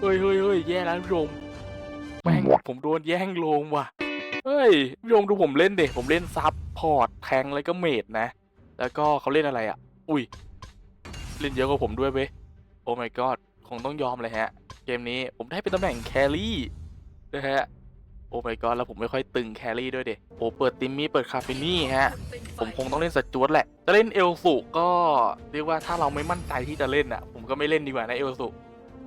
เฮ้ยเฮ้ยเฮ้ยแย่แล้วผู้ชมแม่งผมโดนแย่งโลงว่ะ เฮ้ยผู้ชมดูผมเล่นเด็ผมเล่นซับพอร์ตแทงแล้วก็เมดนะ แล้วก็เขาเล่นอะไรอะ อุ้ย เล่นเยอะกว่าผมด้วยเว้ยโอ้ my god คงต้องยอมเลยฮะ เกมนี้ผมได้เป็นตำแหน่งแครี่นะฮะ โอ้ my god แล้วผมไม่ค่อยตึงแครี่ด้วยเด็โอ้เปิดติมมี่เปิดคาเฟนี่ฮะ ผมคงต้องเล่นสจวตแหละ จะเล่นเอลสุก็เรียกว่าถ้าเราไม่มั่นใจที่จะเล่นอะ ผมก็ไม่เล่นดีกว่านะเอลสุ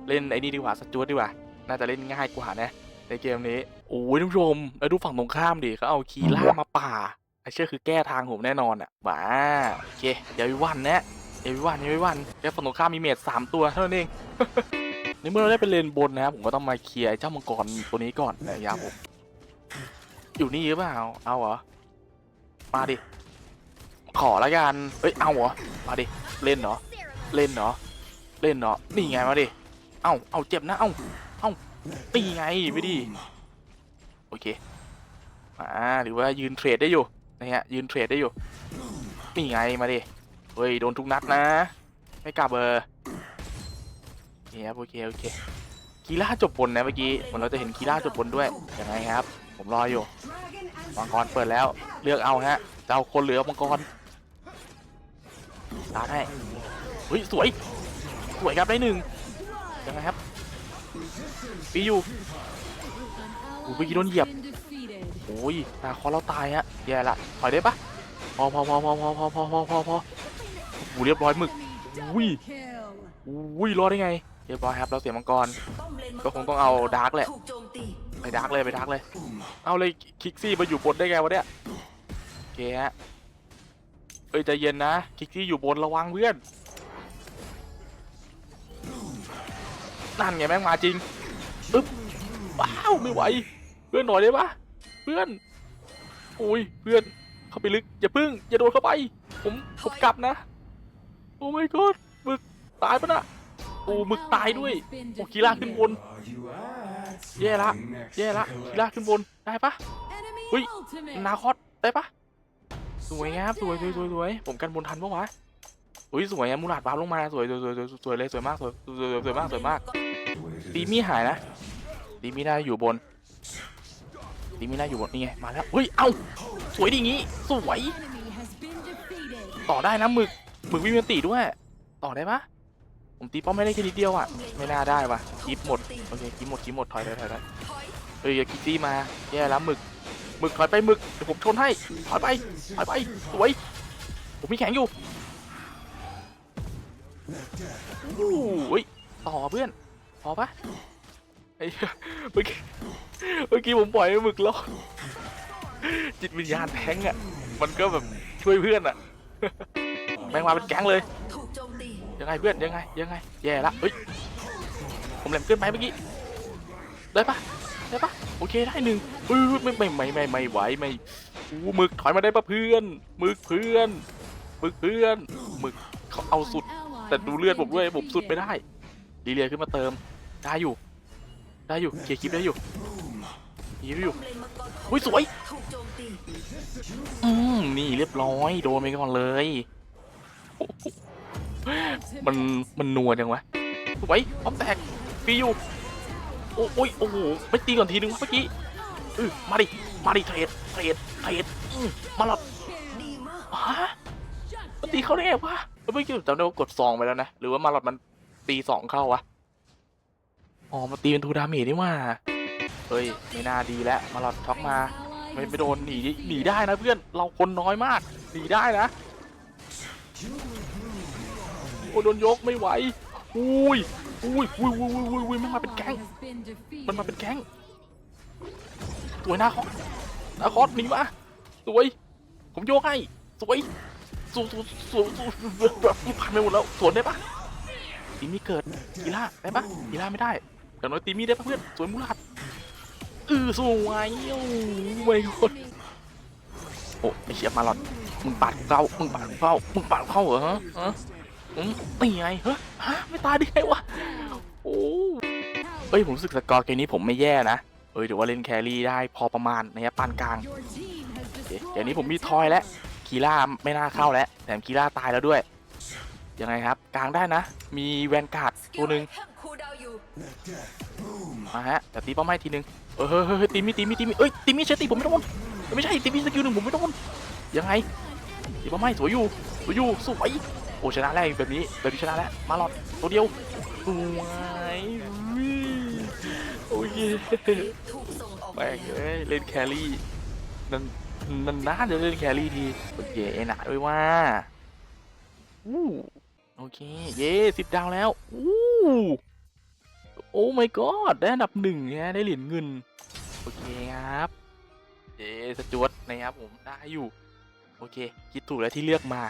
เล่นไอ้นี่ดีกว่าสจวตดีกว่า น่าจะเล่นง่ายกว่านะ ในเกมนี้ โอ้ยท่านผู้ชม แล้วดูฝั่งตรงข้ามดิเขาเอาคีล่ามาป่าไอเชื่อคือแก้ทางผมแน่นอนอะบ้าโอเคอย่าวิวันนะอย่าวิวันอย่าวิวันแค่ฝั่งตรงข้ามมีเมจสามตัวเท่านั้นเองในเมื่อเราได้เป็นเลนบนนะครับผมก็ต้องมาเคลียร์ไอเจ้ามังกรตัวนี้ก่อนนะครับผมอยู่นี่หรือเปล่าเอาเหรอมาดิขอละกันเอ้ยเอาเหรอมาดิเล่นเหรอเล่นเหรอเล่นเหรอนี่ไงมาดิ เอ้าเอาเจ็บนะเอ้าเอ้าตีไงไปดิโอเคอ่าหรือว่ายืนเทรดได้อยู่นะฮะยืนเทรดได้อยู่นี่ไงมาดิเฮ้ยโดนทุกนัดนะ ไม่กลับเบอร์โอเคครับโอเคโอเคคีร่าจบบนนะเมื่อกี้เหมือนเราจะเห็นคีร่าจบบนด้วยยังไงครับ ผมรออยู่มังกรเปิดแล้วเลือกเอาฮะจะเอาคนเหลือมังกรตาให้เฮ้ยสวยสวยครับได้หนึ่ง ยังไงครับปีอยู่โอ้ยเมื่อกี้โดนเหยียบโอ้ยตาคอเราตายฮะแย่ละถอยได้ปะพอพอพอพอพอพอพอพอพอพอโอ้เรียบร้อยหมึกอุ้ยอุ้ยรอดได้ไงเรียบร้อยครับเราเสียมังกรก็คงต้องเอาดาร์กแหละไปดักเลยไปดักเลย เอาเลยคิกซี่มาอยู่บนได้ไงวะเนี่ยโอเคฮะเอ้ยใจเย็นนะคิกซี่อยู่บนระวังเพื่อน นั่นไงแม่งมาจริงอึ๊บว้าวไม่ไหว เพื่อนหน่อยได้ปะเพื่อนโอ้ยเพื่อนเข้าไปลึกอย่าพึ่งอย่าโดนเข้าไป ผมผมกลับนะ โอ้ไม่กอดมึกตายปะน่ะโอ้มึกตายด้วยโอ้กีฬาขึ้นบนแย่ละแย่ละกีฬาขึ้นบนได้ปะอุ้ยนาคอสได้ปะสวยงามสวยสวยสวยสวยผมกันบนทันปะวะอุ้ยสวยอะมูลาดวาลงมาสวยสวยสวยสวยสวยเลยสวยมากสวยสวยสวยสวยมากสวยมาก ดีมี่หายนะดีมี่น่าอยู่บนดีมี่น่าอยู่บนนี่ไงมาแล้วเฮ้ยเอ้าสวยดีงี้สวย ต่อได้นะหมึกหมึกวิมีตีด้วย ต่อได้ปะผมตีป้อมไม่ได้แค่นิดเดียวอะไม่น่าได้วะคิดหมดโอเคคิดหมดคิดหมดถอยเลยถอยเลยเฮ้ยอย่าคิดซี่มาแย่แล้วหมึกหมึกถอยไปหมึกเดี๋ยวผมชนให้ถอยไปถอยไปสวยผมมีแข็งอยู่โอ้ยต่อเพื่อน พอปะไอ้เหี้ยเมื่อกี้เมื่อกี้ผมปล่อยให้หมึกแล้วจิตวิญญาณแทงอะ มันก็แบบช่วยเพื่อนอะ แม่งมาเป็นแก๊งเลยถูกโจมตียังไงเพื่อนยังไงยังไง แย่ละเฮ้ย ผมแหลมเกินไปเมื่อกี้ ได้ปะได้ปะโอเคได้หนึ่งปื้ดไม่ไม่ไม่ไม่ไม่ไหวไม่อู้หมึกถอยมาได้ปะเพื่อนหมึกเพื่อนหมึกเพื่อนหมึกเขาเอาสุด แต่ดูเลือดผมด้วยผมสุดไม่ได้ลีเลียขึ้นมาเติม ได้อยู่ ได้อยู่เคลียร์คลิปได้อยู่คลิปได้อยู่ป้อมเลนมังกรของอุ้ยสวยถูกโจมตีอืมนี่เรียบร้อย โดนไปก่อนเลยโอ้โหมันมันนัวจังวะสวยพร้อมแตกฟีอยู่ โอ้โอ้ยโอ้โหไม่ตีก่อนทีนึงวะเมื่อกี้เออมาดิ มาดิเทรดเทรดเทรดอืมมาหลอดดีมากฮะมันตีเขาได้ไงวะเมื่อกี้จำได้ว่ากดซองไปแล้วนะ หรือว่ามาหลอดมันตีสองเข้าวะ อ๋อมาตีเป็นทูดาเมจนี่ว่าเฮ้ยไม่น่าดีแล้วมาหลอดช็อกมาไม่ไม่โดนหนีหนีได้นะเพื่อนเราคนน้อยมากหนีได้นะโอ้โดนยกไม่ไหวอุ้ยอุ้ยอุ้ยอุ้ยอุ้ยอุ้ยมันมาเป็นแก๊งมันมาเป็นแก๊งสวยหน้าคอสหน้าคอสหนีมาสวยผมโยกให้สวยสูสูสูสูแบบผ่านไปหมดแล้วสวนได้ปะตีมีเกิดกีฬาได้ปะกีฬาไม่ได้ แต่น้อยตีมีได้ปะเพื่อนสวยมุลาดเออสวยโอ้ไม่กดโอ้ไอเชียมาหลอดมึงปาดกูเข้ามึงปาดกูเข้ามึงปาดกูเข้าเหรอฮะฮะอืมตีไงฮ้ยฮะไม่ตายได้ไงวะโอ้เอ้ยผมรู้สึกสกอร์เกมนี้ผมไม่แย่นะเอ้ยถือว่าเล่นแครี่ได้พอประมาณนะครับปานกลางโอเคเดี๋ยวนี้ผมมีทอยแล้วคีล่าไม่น่าเข้าแล้วแถมคีล่าตายแล้วด้วยยังไงครับ กลางได้นะ มีแวนการ์ดตัวหนึ่ง มาฮะแต่ตีป้อมให้ทีนึงเออเฮ้ยตีมีตีมีตีมีเอ้ยตีมีใช่ตีผมไม่โดนไม่ใช่ตีมีสกิลหนึ่งผมไม่โดนยังไงตีป้อมให้สวยอยู่สวยอยู่สวยโอ้ชนะแล้วแบบนี้แบบนี้ชนะแล้วมาหลอดตัวเดียวสวยโอเคถูกส่งออกแม่งเอ้ยเล่นแครี่นั่นนั่นน่าจะเล่นแครี่ทีโอเคหนาด้วยว่าอู้โอเค เย่สิบดาวแล้วอู้ โอ้ my god ได้อันดับหนึ่งฮะได้เหรียญเงิน โอเคครับเจสจวตนะครับผมได้อยู่ โอเค คิดถูกแล้วที่เลือกมา